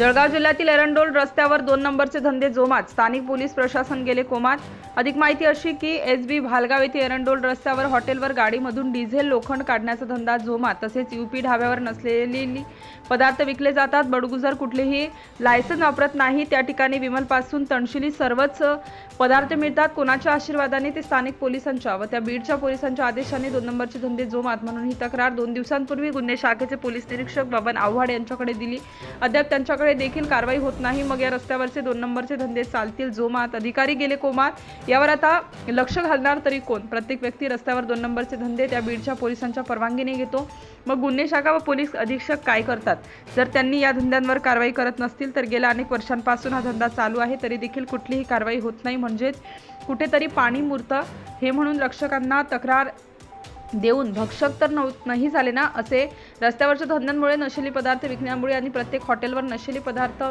जळगाव जिल्ह्यातील एरंडोल रस्त्यावर दोन नंबरचे धंदे जोमात. स्थानिक पोलीस प्रशासन गेले कोमात. अधिक माहिती अशी की एस बी भालगाव येथे एरंडोल रस्त्यावर हॉटेलवर गाडीमधून डिझेल लोखंड काढण्याचा धंदा जोमात. तसेच यूपी ढाब्यावर नसलेली पदार्थ विकले जातात. बडगुजर कुठलेही लायसन वापरत नाही. त्या ठिकाणी विमलपासून तणशिली सर्वच पदार्थ मिळतात. कोणाच्या आशीर्वादाने ते स्थानिक पोलिसांच्या व त्या बीडच्या पोलिसांच्या आदेशाने दोन नंबरचे धंदे जोमात. म्हणून ही तक्रार दोन दिवसांपूर्वी गुन्हे शाखेचे पोलीस निरीक्षक बबन आव्हाड यांच्याकडे दिली. अद्याप त्यांच्याकडे देखील कारवाई होत नाही. मग या रस्त्यावरचे दोन नंबरचे धंदे चालतील. जोमात अधिकारी गेले कोमात. यावर आता लक्ष घालणार तरी कोण? प्रत्येक व्यक्ती रस्त्यावर दोन नंबरचे धंदे त्या बीडच्या पोलिसांच्या परवानगीने घेतो. मग गुन्हे शाखा व पोलीस अधीक्षक काय करतात? जर त्यांनी या धंद्यांवर कारवाई करत नसतील तर गेल्या अनेक वर्षांपासून हा धंदा चालू आहे. तरी देखील कुठलीही कारवाई होत नाही. म्हणजेच कुठेतरी पाणी मुरतं हे म्हणून रक्षकांना तक्रार देऊन भक्षक तर नव नाही झाले ना असे रस्त्यावरच्या धंद्यांमुळे नशेली पदार्थ विकण्यामुळे आणि प्रत्येक हॉटेलवर नशेली पदार्थ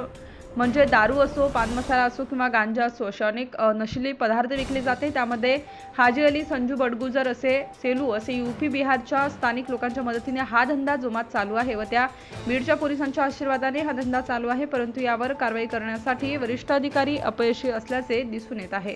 म्हणजे दारू असो पान मसाला असो किंवा गांजा असो असे अनेक नशिली पदार्थ विकले जाते. त्यामध्ये हाजी अली संजू बडगुजर असे सेलू असे यूपी बिहारच्या स्थानिक लोकांच्या मदतीने हा धंदा जोमात चालू आहे व त्या बीडच्या पोलिसांच्या आशीर्वादाने हा धंदा चालू आहे. परंतु यावर कारवाई करण्यासाठी वरिष्ठ अधिकारी अपयशी असल्याचे दिसून येत आहे.